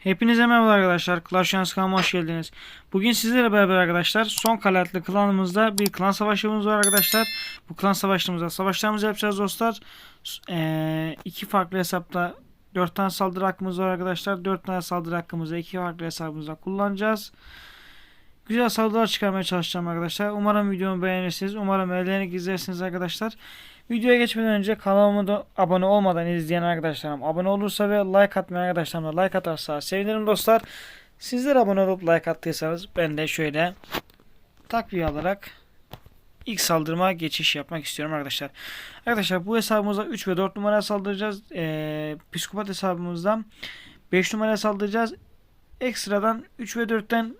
Hepinize merhaba arkadaşlar. Clash Royale kanalıma hoş geldiniz. Bugün sizlerle beraber arkadaşlar son kale adlı klanımızda bir klan savaşımız var arkadaşlar. Bu klan savaşımızda savaşlarımızı yapacağız dostlar. Ee, iki farklı hesapta 4 tane saldırı hakkımız var arkadaşlar. 4 tane saldırı hakkımızı iki farklı hesabımızda kullanacağız. Güzel saldırılar çıkarmaya çalışacağım arkadaşlar. Umarım videomu beğenirsiniz. Umarım eğlenerek izlersiniz arkadaşlar. Videoya geçmeden önce kanalıma da abone olmadan izleyen arkadaşlarım abone olursa ve like atmayan arkadaşlarım da like atarsa sevinirim dostlar. Sizler abone olup like attıysanız ben de şöyle takviye alarak ilk saldırıma geçiş yapmak istiyorum arkadaşlar. Arkadaşlar bu hesabımıza 3 ve 4 numara saldıracağız. Ee, psikopat hesabımızdan 5 numara saldıracağız. Ekstradan 3 ve 4'ten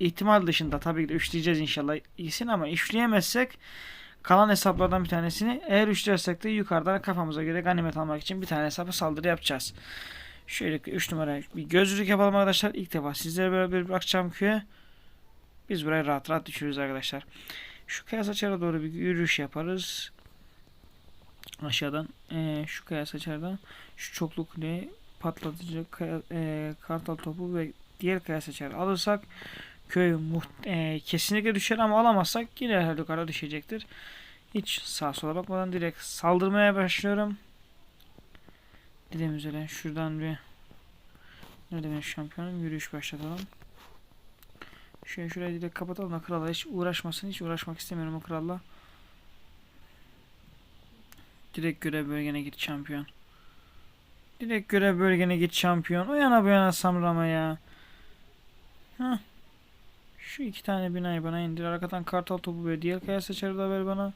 ihtimal dışında tabii ki de üçleyeceğiz inşallah iyisin ama üçleyemezsek kalan hesaplardan bir tanesini eğer üçlersek de yukarıdan kafamıza göre ganimet almak için bir tane hesaba saldırı yapacağız. Şöyle 3 numara bir gözlülük yapalım arkadaşlar. İlk defa sizlere beraber bırakacağım köye. Biz buraya rahat rahat düşürürüz arkadaşlar. Şu kaya saçara doğru bir yürüyüş yaparız. Aşağıdan eee, şu kaya saçardan şu çoklu kuleyi patlatıcı kaya, eee, kartal topu ve diğer kaya saçar alırsak köy eee, kesinlikle düşer ama alamazsak yine her yukarı düşecektir. Hiç sağa sola bakmadan direkt saldırmaya başlıyorum. Dediğim üzere şuradan bir Nerede benim şampiyonum? Yürüyüş başlatalım. Şöyle şurayı direkt kapatalım da kralla hiç uğraşmasın. Hiç uğraşmak istemiyorum o kralla. Direkt görev bölgene git şampiyon. Direkt görev bölgene git şampiyon. O yana bu yana samrama ya. Hah. Şu iki tane binayı bana indir. Arkadan kartal topu ve diğer kaya saçarı da ver bana.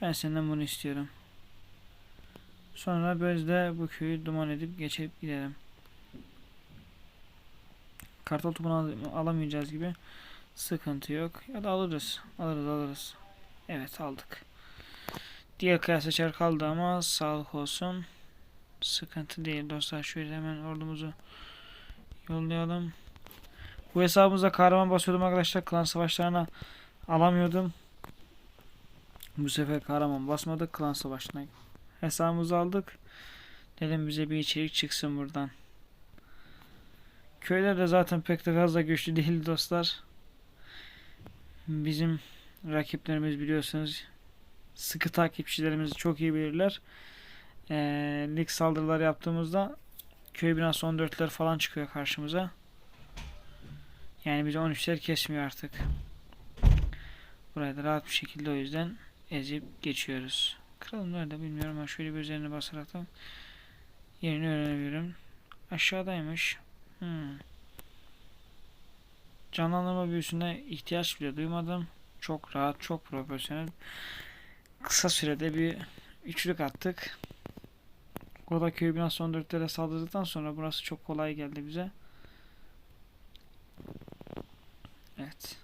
Ben senden bunu istiyorum. Sonra biz de bu köyü duman edip geçip gidelim. Kartal topunu al- alamayacağız gibi. Sıkıntı yok. Ya da alırız. Alırız alırız. Evet aldık. Diğer kaya seçer kaldı ama sağlık olsun. Sıkıntı değil dostlar. Şöyle hemen ordumuzu yollayalım. Bu hesabımıza kahraman basıyordum arkadaşlar. Klan savaşlarına alamıyordum. Bu sefer kahraman basmadık. Klan savaşına hesabımızı aldık. Dedim bize bir içerik çıksın buradan. Köyler de zaten pek de fazla güçlü değil dostlar. Bizim rakiplerimiz biliyorsunuz sıkı takipçilerimizi çok iyi bilirler. Ee, lig saldırılar yaptığımızda köy binası 14'ler falan çıkıyor karşımıza. Yani bizi 13'ler kesmiyor artık. Burayı da rahat bir şekilde o yüzden ezip geçiyoruz. Kralım nerede bilmiyorum ama şöyle bir üzerine basarak da yerini öğrenebilirim. Aşağıdaymış. Hmm. Canlandırma büyüsüne ihtiyaç bile duymadım. Çok rahat, çok profesyonel. Kısa sürede bir üçlük attık. Goda köy binası 14'lere saldırdıktan sonra burası çok kolay geldi bize. Evet.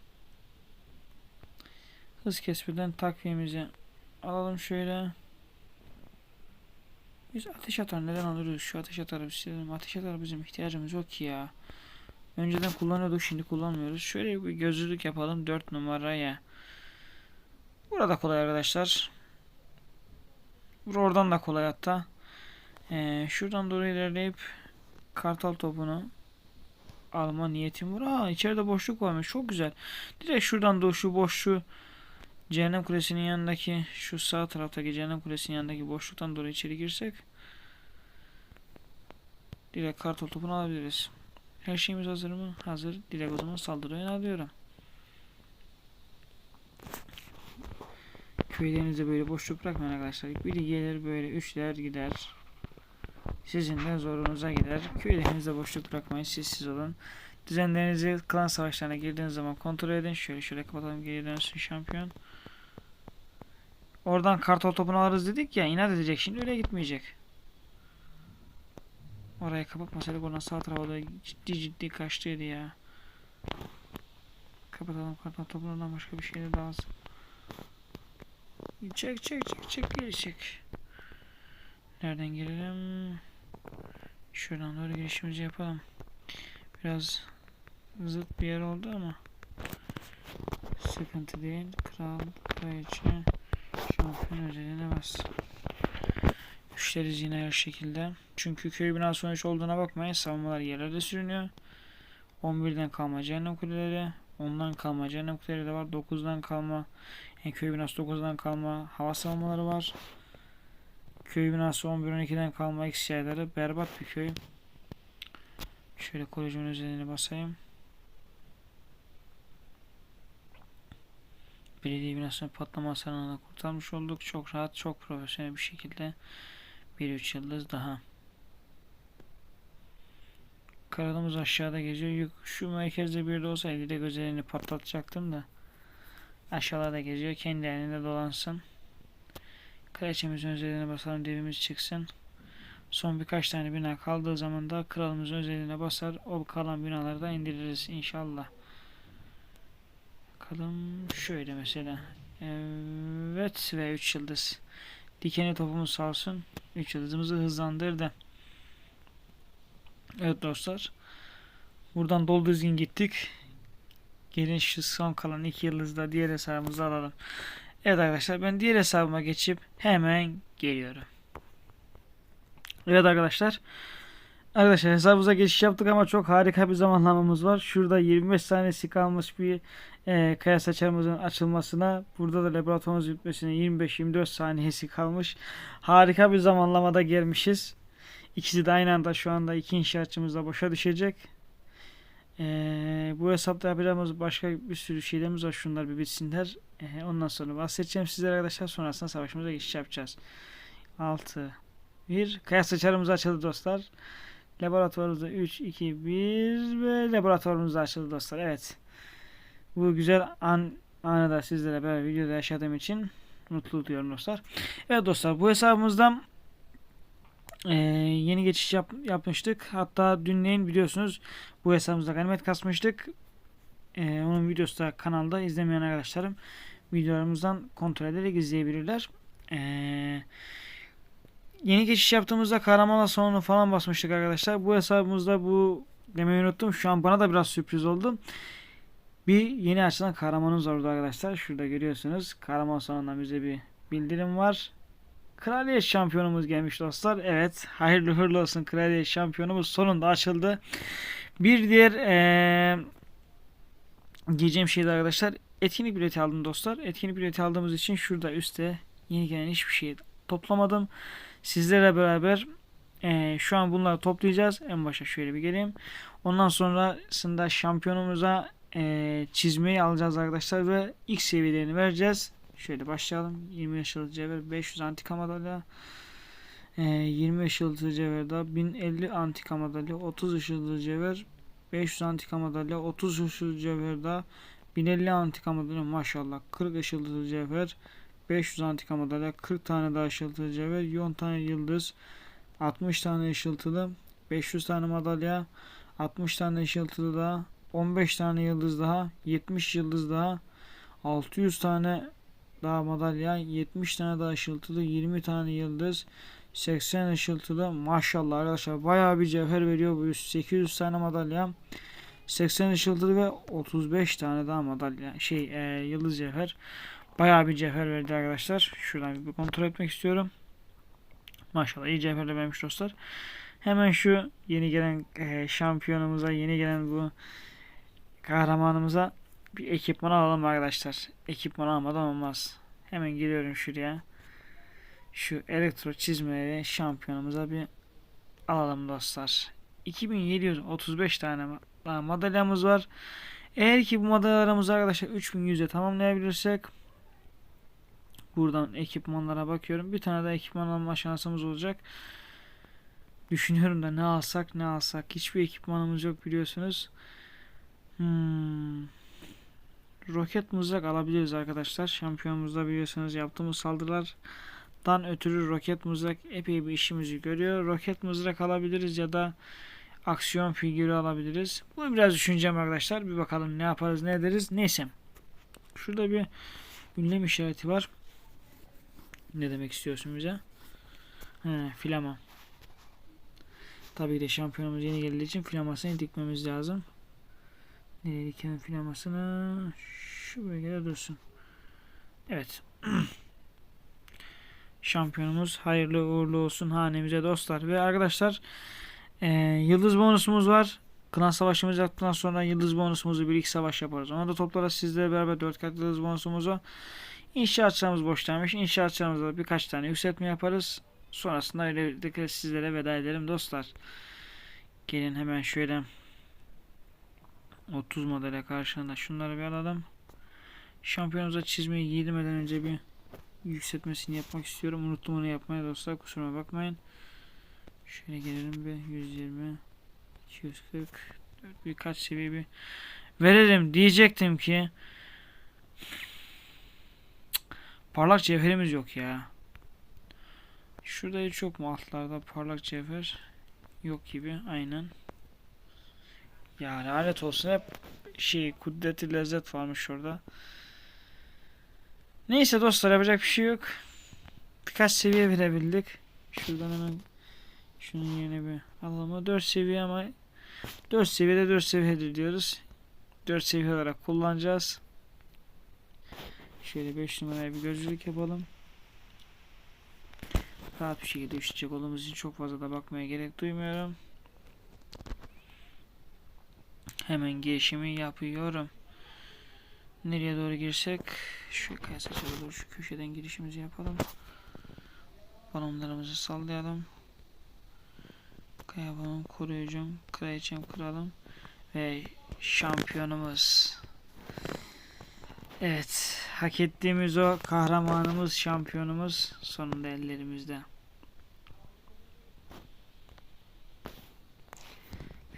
Hız kesmeden takviyemizi alalım şöyle. Biz ateş atar neden alırız? Şu ateş atarı istedim. Ateş atarı bizim ihtiyacımız yok ya. Önceden kullanıyorduk şimdi kullanmıyoruz. Şöyle bir gözlülük yapalım 4 numaraya. Burada kolay arkadaşlar. Oradan da kolay hatta. Ee, şuradan doğru ilerleyip kartal topunu alma niyetim var. Aa içeride boşluk varmış. Çok güzel. Direkt şuradan da şu boşluğu Cehennem Kulesi'nin yanındaki şu sağ taraftaki Cehennem Kulesi'nin yanındaki boşluktan doğru içeri girsek direkt kartal topunu alabiliriz. Her şeyimiz hazır mı? Hazır. Direkt o zaman saldırıya alıyorum. Köylerinizde böyle boşluk bırakmayın arkadaşlar. Biri gelir böyle üçler gider. Sizin de zorunuza gider. Köylerinizde boşluk bırakmayın. Siz olun. Düzenlerinizi klan savaşlarına girdiğiniz zaman kontrol edin. Şöyle şöyle kapatalım geri dönsün şampiyon. Oradan kartal topunu alırız dedik ya inat edecek şimdi öyle gitmeyecek. Orayı kapatmasaydık oradan sağ tarafa da ciddi ciddi kaçtıydı ya. Kapatalım kartal topundan başka bir şey de lazım. Çek çek çek çek geri çek. Nereden girelim? Şuradan doğru girişimizi yapalım. Biraz zıt bir yer oldu ama sıkıntı değil. Kral, kraliçe, şampiyon özeline bas. işleriz yine her şekilde. Çünkü köy binası 13 olduğuna bakmayın. Savunmalar yerlerde sürünüyor. 11'den kalma cehennem kuleleri. 10'dan kalma cehennem kuleleri de var. 9'dan kalma yani köy binası 9'dan kalma hava savunmaları var. Köy binası 11-12'den kalma X yayları. Berbat bir köy. Şöyle koruyucumun özelliğine basayım. Belediye binasını patlama hasarına kurtarmış olduk. Çok rahat, çok profesyonel bir şekilde. Bir üç yıldız daha. Kralımız aşağıda geziyor. Şu merkezde bir de olsaydı de gözlerini patlatacaktım da. Aşağıda geziyor. Kendi elinde dolansın. Kraliçemizin özelliğine basalım. Devimiz çıksın. Son birkaç tane bina kaldığı zaman da kralımızın özelliğine basar. O kalan binaları da indiririz inşallah. Bakalım şöyle mesela. Evet ve 3 yıldız. Dikeni topumuz sağ olsun. 3 yıldızımızı hızlandırdı. Evet dostlar. Buradan dolu düzgün gittik. Gelin şu son kalan 2 yıldızda diğer hesabımızı alalım. Evet arkadaşlar ben diğer hesabıma geçip hemen geliyorum. Evet arkadaşlar. Arkadaşlar hesabımıza geçiş yaptık ama çok harika bir zamanlamamız var. Şurada 25 saniyesi kalmış bir e, kaya saçarımızın açılmasına. Burada da laboratuvarımız bitmesine 25-24 saniyesi kalmış. Harika bir zamanlamada gelmişiz. İkisi de aynı anda şu anda iki inşaatçımız da boşa düşecek. E, bu hesapta yapacağımız başka bir sürü şeylerimiz var. Şunlar bir bitsinler. E, ondan sonra bahsedeceğim sizlere arkadaşlar. Sonrasında savaşımıza geçiş yapacağız. 6 1 Kaya saçarımız açıldı dostlar. Laboratuvarımızda 3, 2, 1 ve laboratuvarımız açıldı dostlar. Evet. Bu güzel an, anı da sizlere böyle videoda yaşadığım için mutlu duyuyorum dostlar. Evet dostlar bu hesabımızdan eee, yeni geçiş yap, yapmıştık. Hatta dünleyin biliyorsunuz bu hesabımızda ganimet kasmıştık. Eee, onun videosu da kanalda izlemeyen arkadaşlarım videolarımızdan kontrol ederek izleyebilirler. Eee Yeni geçiş yaptığımızda kahramanla sonunu falan basmıştık arkadaşlar. Bu hesabımızda bu demeyi unuttum. Şu an bana da biraz sürpriz oldu. Bir yeni açılan kahramanımız var arkadaşlar. Şurada görüyorsunuz. Kahraman sonundan bize bir bildirim var. Kraliyet şampiyonumuz gelmiş dostlar. Evet. Hayırlı uğurlu olsun. Kraliyet şampiyonumuz sonunda açıldı. Bir diğer eee diyeceğim şey arkadaşlar. Etkinlik bileti aldım dostlar. Etkinlik bileti aldığımız için şurada üstte yeni gelen hiçbir şey toplamadım. Sizlerle beraber eee, şu an bunları toplayacağız. En başa şöyle bir geleyim. Ondan sonrasında şampiyonumuza eee, çizmeyi alacağız arkadaşlar ve ilk seviyelerini vereceğiz. Şöyle başlayalım. 20 yaşlı cevher 500 antika madalya. Eee, 20 yaşlı cevher daha 1050 antika madalya. 30 yaşlı cevher 500 antika madalya. 30 yaşlı cevher daha 1050 antika madalya maşallah. 40 yaşlı cevher 500 antika madalya, 40 tane daha ışıltılı cevher, 10 tane yıldız, 60 tane ışıltılı, 500 tane madalya, 60 tane ışıltılı daha, 15 tane yıldız daha, 70 yıldız daha, 600 tane daha madalya, 70 tane daha ışıltılı, 20 tane yıldız, 80 ışıltılı. Maşallah arkadaşlar bayağı bir cevher veriyor bu 800 tane madalya. 80 ışıltılı ve 35 tane daha madalya şey e, yıldız cevher. Bayağı bir cevher verdi arkadaşlar. Şuradan bir kontrol etmek istiyorum. Maşallah iyi cevherle vermiş dostlar. Hemen şu yeni gelen e, şampiyonumuza, yeni gelen bu kahramanımıza bir ekipman alalım arkadaşlar. Ekipman almadan olmaz. Hemen geliyorum şuraya. Şu elektro çizmeleri şampiyonumuza bir alalım dostlar. 2735 tane daha madalyamız var. Eğer ki bu madalyalarımızı arkadaşlar 3100'e tamamlayabilirsek Buradan ekipmanlara bakıyorum. Bir tane daha ekipman alma şansımız olacak. Düşünüyorum da ne alsak ne alsak. Hiçbir ekipmanımız yok biliyorsunuz. Hmm. Roket mızrak alabiliriz arkadaşlar. Şampiyonumuzda biliyorsunuz yaptığımız saldırılardan ötürü roket mızrak epey bir işimizi görüyor. Roket mızrak alabiliriz ya da aksiyon figürü alabiliriz. Bunu biraz düşüneceğim arkadaşlar. Bir bakalım ne yaparız ne ederiz. Neyse. Şurada bir ünlem işareti var. Ne demek istiyorsun bize? He, flama. Tabii ki de şampiyonumuz yeni geldiği için flamasını dikmemiz lazım. Nereye dikelim flamasını? Şu bölgede dursun. Evet. şampiyonumuz hayırlı uğurlu olsun hanemize dostlar. Ve arkadaşlar e, yıldız bonusumuz var. Klan savaşımız yaptıktan sonra yıldız bonusumuzu bir iki savaş yaparız. Ona da toplarız sizlerle beraber 4 kat yıldız bonusumuzu. İnşaatçılarımız boşlanmış. İnşaatçılarımızda birkaç tane yükseltme yaparız. Sonrasında öyle sizlere veda edelim dostlar. Gelin hemen şöyle 30 modele karşılığında şunları bir alalım. Şampiyonumuza çizmeyi giydirmeden önce bir yükseltmesini yapmak istiyorum. Unuttum onu yapmaya dostlar. Kusuruma bakmayın. Şöyle gelelim bir 120 240 birkaç seviye bir verelim diyecektim ki parlak cevherimiz yok ya. Şurada hiç yok mu altlarda parlak cevher? Yok gibi aynen. Ya lanet olsun hep şey kudreti lezzet varmış orada. Neyse dostlar yapacak bir şey yok. Birkaç seviye verebildik. Şuradan hemen şunun yerine bir alalım. 4 seviye ama 4 seviyede 4 seviyedir diyoruz. 4 seviye olarak kullanacağız. Şöyle 5 numaraya bir gözlük yapalım. Rahat bir şekilde üşütecek olduğumuz için çok fazla da bakmaya gerek duymuyorum. Hemen girişimi yapıyorum. Nereye doğru girsek şu kaya saçlara doğru şu köşeden girişimizi yapalım. Balonlarımızı sallayalım. Kaya balon koruyucum, kraliçem kralım ve şampiyonumuz. Evet, hak ettiğimiz o kahramanımız, şampiyonumuz sonunda ellerimizde.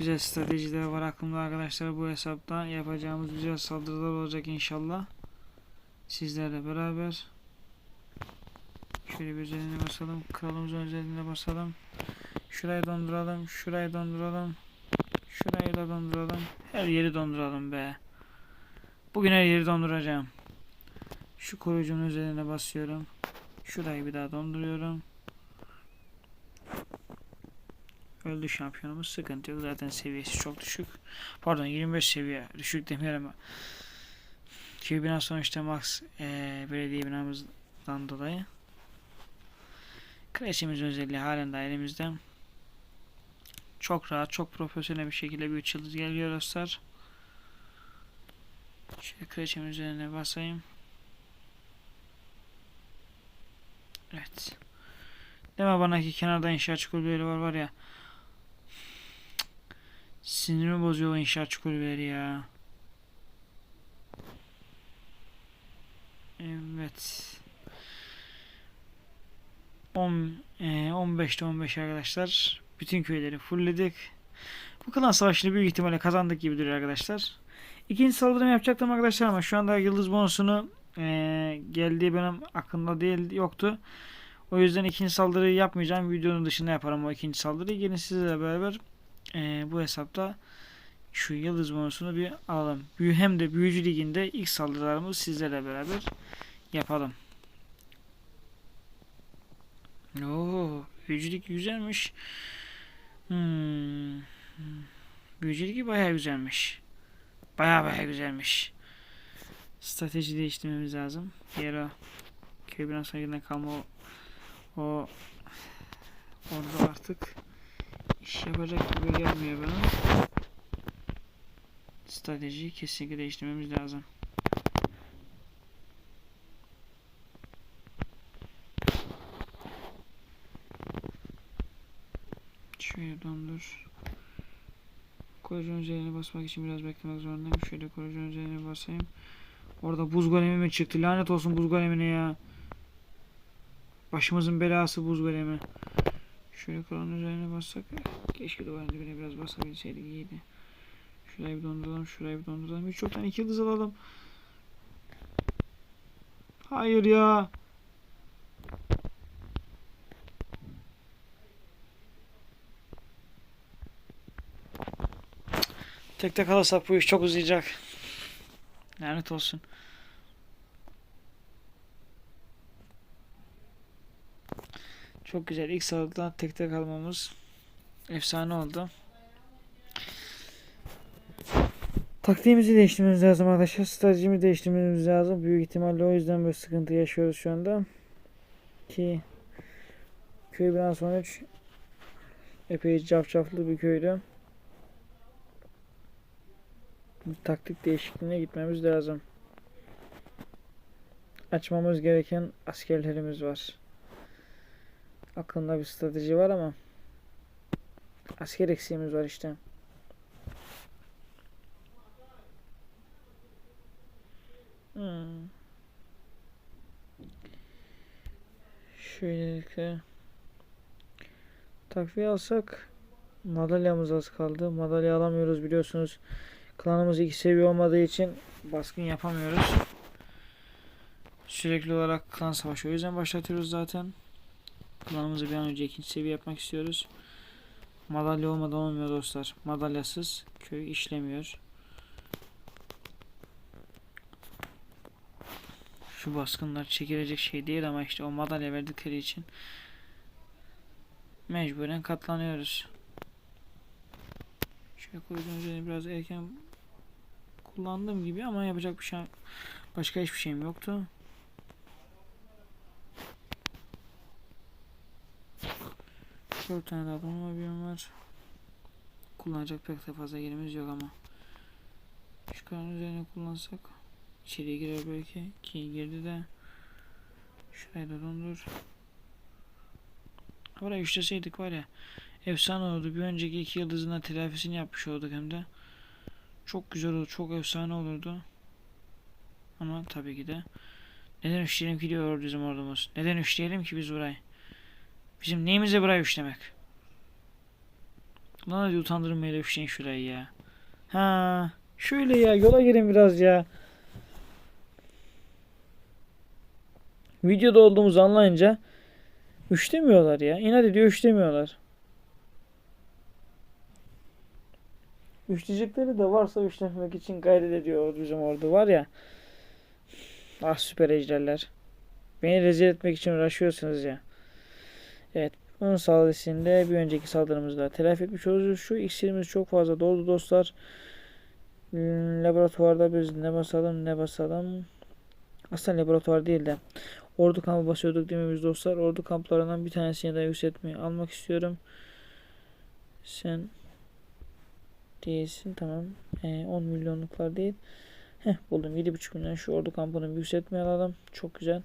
Güzel stratejiler var aklımda arkadaşlar bu hesapta yapacağımız güzel saldırılar olacak inşallah. Sizlerle beraber. Şöyle bir üzerine basalım. Kralımızın üzerine basalım. Şurayı donduralım. Şurayı donduralım. Şurayı da donduralım. Her yeri donduralım be. Bugün her yeri donduracağım. Şu koruyucunun üzerine basıyorum. Şurayı bir daha donduruyorum. Öldü şampiyonumuz. Sıkıntı yok. Zaten seviyesi çok düşük. Pardon 25 seviye. Düşük demiyorum ama. Köy bina sonuçta max ee, belediye binamızdan dolayı. Kreşimiz özelliği halen de elimizde. Çok rahat, çok profesyonel bir şekilde bir 3 yıldız geliyor dostlar. Şöyle kreşimin üzerine basayım. Evet. Deme bana ki kenarda inşaat kulübeleri var var ya. Sinirimi bozuyor o inşaat kulübeleri ya. Evet. 10 e, 15'te 15 arkadaşlar. Bütün köyleri fullledik. Bu klan savaşını büyük ihtimalle kazandık gibi duruyor arkadaşlar. İkinci saldırımı yapacaktım arkadaşlar ama şu anda yıldız bonusunu e, geldiği benim aklımda değil yoktu. O yüzden ikinci saldırıyı yapmayacağım. Videonun dışında yaparım o ikinci saldırıyı. Gelin sizlerle beraber e, bu hesapta şu yıldız bonusunu bir alalım. Hem de büyücü liginde ilk saldırılarımızı sizlerle beraber yapalım. Oo, büyücülük güzelmiş. Hmm. Büyücülük bayağı güzelmiş. Bayağı bayağı güzelmiş. Strateji değiştirmemiz lazım. Diğer o köy yerine kalma o, o orada artık iş yapacak gibi gelmiyor bana. Stratejiyi kesinlikle değiştirmemiz lazım. Şöyle dondur. Koruyucunun üzerine basmak için biraz beklemek zorundayım. Şöyle koruyucunun üzerine basayım. Orada buz golemi mi çıktı? Lanet olsun buz golemine ya. Başımızın belası buz golemi. Şöyle kralın üzerine bassak. Keşke duvarın dibine biraz basabilseydik iyiydi. Şurayı bir donduralım. Şurayı bir donduralım. Hiç yoktan iki yıldız alalım. Hayır ya. Tek tek alırsak bu iş çok uzayacak. Lanet olsun. Çok güzel. İlk sırada tek tek almamız efsane oldu. Taktiğimizi değiştirmemiz lazım arkadaşlar. Stratejimizi değiştirmemiz lazım. Büyük ihtimalle o yüzden böyle sıkıntı yaşıyoruz şu anda. Ki Köy binası 13 epey cafcaflı bir köydü. Bir taktik değişikliğine gitmemiz lazım. Açmamız gereken askerlerimiz var. Aklımda bir strateji var ama asker eksiğimiz var işte. Hmm. Şöylelikle takviye alsak madalyamız az kaldı. Madalya alamıyoruz biliyorsunuz. Klanımız iki seviye olmadığı için baskın yapamıyoruz. Sürekli olarak klan savaşı o yüzden başlatıyoruz zaten. Klanımızı bir an önce ikinci seviye yapmak istiyoruz. Madalya olmadan olmuyor dostlar. Madalyasız köy işlemiyor. Şu baskınlar çekilecek şey değil ama işte o madalya verdikleri için mecburen katlanıyoruz. Şöyle koyduğum üzerine biraz erken kullandığım gibi ama yapacak bir şey başka hiçbir şeyim yoktu. Dört tane daha donma biyom var. Kullanacak pek de fazla yerimiz yok ama. Şu kanın üzerine kullansak içeriye girer belki. Ki girdi de. Şurayı da dondur. Oraya üçleseydik var ya. Efsane olurdu. Bir önceki iki yıldızına telafisini yapmış olduk hem de. Çok güzel oldu. Çok efsane olurdu. Ama tabii ki de. Neden üçleyelim ki diyor bizim ordumuz. Neden üçleyelim ki biz burayı? Bizim neyimize burayı üçlemek? Lan hadi utandırmayla üçleyin şurayı ya. Ha, şöyle ya yola girin biraz ya. Videoda olduğumuzu anlayınca üçlemiyorlar ya. İnat ediyor üçlemiyorlar. Üçleyecekleri de varsa üçlemek için gayret ediyor bizim orada var ya. Ah süper ejderler. Beni rezil etmek için uğraşıyorsunuz ya. Evet. Bunun saldırısında bir önceki saldırımızda telafi etmiş oluruz. Şu iksirimiz çok fazla doldu dostlar. Hmm, Laboratuvarda biz ne basalım ne basalım. Aslında laboratuvar değil de ordu kampı basıyorduk değil mi biz dostlar? Ordu kamplarından bir tanesini de yükseltmeyi almak istiyorum. Sen değilsin tamam. Ee, 10 milyonluklar değil. Heh buldum 7,5 milyon şu ordu kampını yükseltmeye alalım. Çok güzel.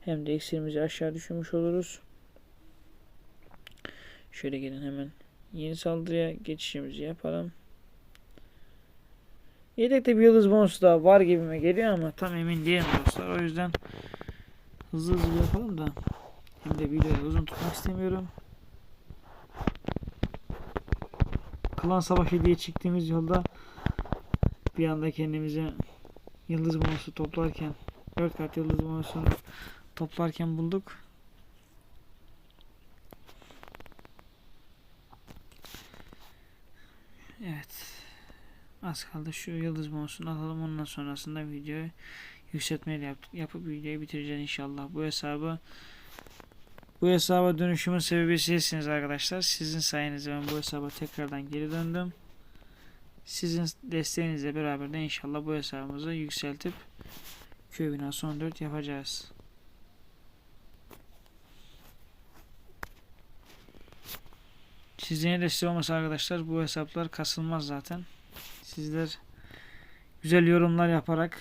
Hem de iksirimizi aşağı düşürmüş oluruz. Şöyle gelin hemen yeni saldırıya geçişimizi yapalım. Yedekte bir yıldız bonusu da var gibime geliyor ama tam emin değilim dostlar. O yüzden hızlı hızlı yapalım da hem de videoyu uzun tutmak istemiyorum. Klan savaşı diye çıktığımız yolda bir anda kendimize yıldız bonusu toplarken 4 kart yıldız bonusunu toplarken bulduk. Evet. Az kaldı şu yıldız bonusunu alalım ondan sonrasında videoyu yükseltmeyle yaptık. Yapıp videoyu bitireceğiz inşallah. Bu hesabı bu hesaba dönüşümün sebebi sizsiniz arkadaşlar. Sizin sayenizde ben bu hesaba tekrardan geri döndüm. Sizin desteğinizle beraber de inşallah bu hesabımızı yükseltip köy binası 14 yapacağız. Sizlerin desteği olmasa arkadaşlar bu hesaplar kasılmaz zaten. Sizler güzel yorumlar yaparak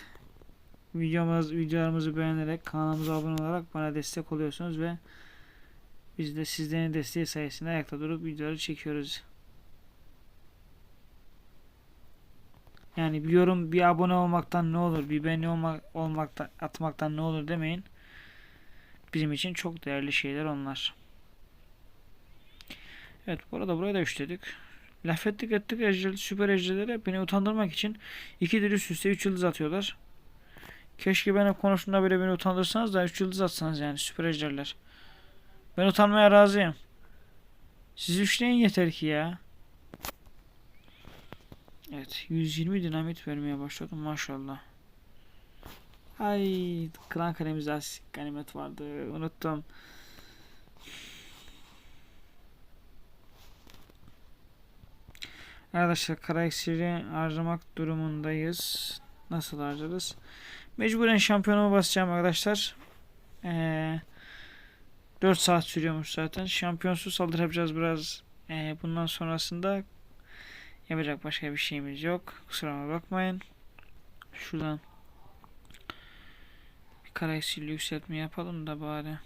videomuz, videolarımızı beğenerek kanalımıza abone olarak bana destek oluyorsunuz ve biz de sizlerin desteği sayesinde ayakta durup videoları çekiyoruz. Yani bir yorum, bir abone olmaktan ne olur, bir beğeni olmak, olmaktan, atmaktan ne olur demeyin. Bizim için çok değerli şeyler onlar. Evet bu arada buraya da üçledik. Laf ettik ettik ejder, süper ejderlere beni utandırmak için iki üst üste 3 yıldız atıyorlar. Keşke ben hep konuştuğumda böyle beni utandırsanız da 3 yıldız atsanız yani süper ejderler. Ben utanmaya razıyım. Siz üçleyin yeter ki ya. Evet 120 dinamit vermeye başladım maşallah. Ay klan kalemizde ganimet vardı unuttum. Arkadaşlar kara harcamak durumundayız. Nasıl harcarız? Mecburen şampiyonumu basacağım arkadaşlar. Ee, 4 saat sürüyormuş zaten. Şampiyonsuz saldırı yapacağız biraz. Ee, bundan sonrasında yapacak başka bir şeyimiz yok. Kusuruma bakmayın. Şuradan bir kara yükseltme yapalım da bari.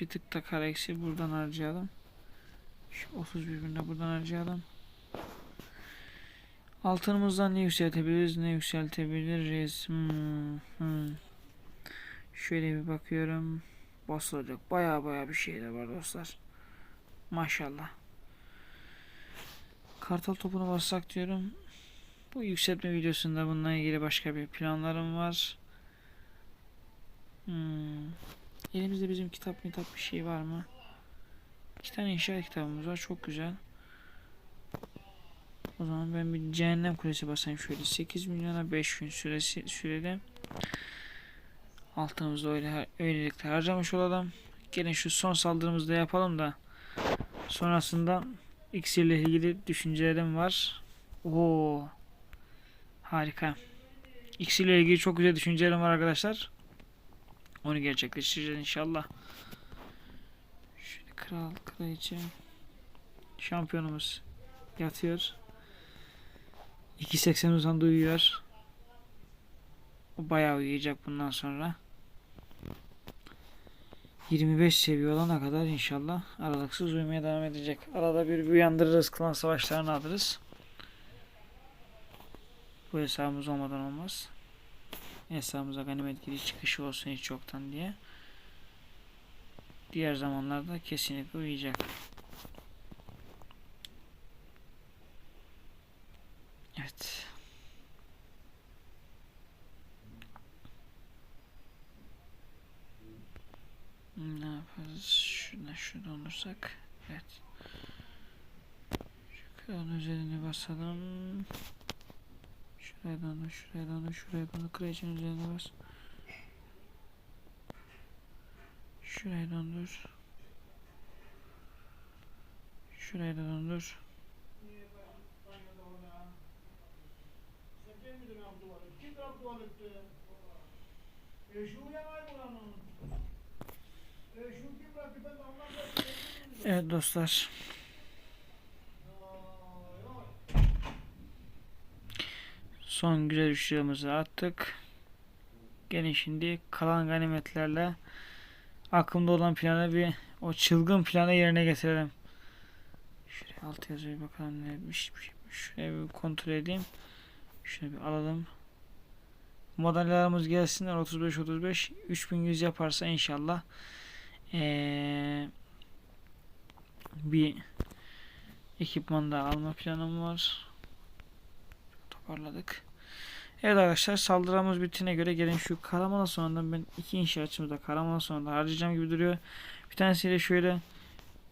Bir tık da kara buradan harcayalım. Şu 31 bin de buradan harcayalım. Altınımızdan ne yükseltebiliriz ne yükseltebiliriz. Hmm, hmm. Şöyle bir bakıyorum. Basılacak baya baya bir şey de var dostlar. Maşallah. Kartal topunu bassak diyorum. Bu yükseltme videosunda bununla ilgili başka bir planlarım var. Hmm. Elimizde bizim kitap mitap bir şey var mı? İki tane inşaat kitabımız var. Çok güzel. O zaman ben bir cehennem kulesi basayım şöyle. 8 milyona 5 gün süresi sürede. Altımızda öyle öylelikle harcamış olalım. Gelin şu son saldırımızı da yapalım da sonrasında iksir ile ilgili düşüncelerim var. Oo. Harika. İksir ile ilgili çok güzel düşüncelerim var arkadaşlar. Onu gerçekleştireceğiz inşallah. Şöyle kral, kraliçe. Şampiyonumuz yatıyor. 2.80 uzandı uyuyor. O bayağı uyuyacak bundan sonra. 25 seviye olana kadar inşallah aralıksız uyumaya devam edecek. Arada bir uyandırırız, klan savaşlarını alırız. Bu hesabımız olmadan olmaz. Hesabımıza ganimet giriş çıkışı olsun hiç yoktan diye. Diğer zamanlarda kesinlikle uyuyacak. Evet. Ne yaparız? Şuna şurada olursak. Evet. Şu kralın üzerine basalım. Şuraya döndü, şuraya döndü, şuraya döndü. Kraliçenin üzerine bas. Şuraya döndür. Şuraya da döndür. Evet dostlar. Son güzel üçlüğümüzü attık. Gelin şimdi kalan ganimetlerle aklımda olan planı bir o çılgın planı yerine getirelim. Şuraya alt yazıyor bakalım neymiş. Şuraya bir kontrol edeyim. Şunu bir alalım. Madalyalarımız gelsinler 35 35 3100 yaparsa inşallah ee, bir ekipman da alma planım var. Toparladık. Evet arkadaşlar saldırımız bittiğine göre gelin şu Karamala sonundan ben iki inşaatçımı da Karamala sonunda harcayacağım gibi duruyor. Bir tanesiyle şöyle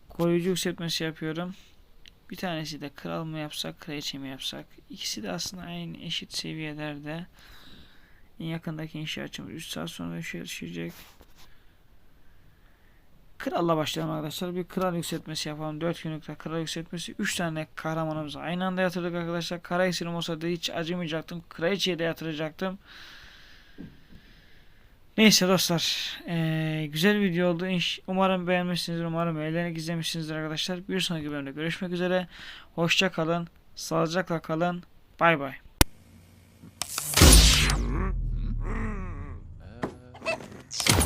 koruyucu yükseltmesi yapıyorum. Bir tanesi de kral mı yapsak, kraliçe mi yapsak? İkisi de aslında aynı eşit seviyelerde. En yakındaki inşaatçımız 3 saat sonra düşecek. Kralla başlayalım arkadaşlar. Bir kral yükseltmesi yapalım. 4 günlük de kral yükseltmesi. 3 tane kahramanımızı aynı anda yatırdık arkadaşlar. Kara esirim olsa da hiç acımayacaktım. Kraliçeye de yatıracaktım. Neyse dostlar. Eee, güzel video oldu. Umarım beğenmişsinizdir. Umarım eğlenerek izlemişsinizdir arkadaşlar. Bir sonraki bölümde görüşmek üzere. Hoşça kalın. Sağlıcakla kalın. Bay bay. Ee,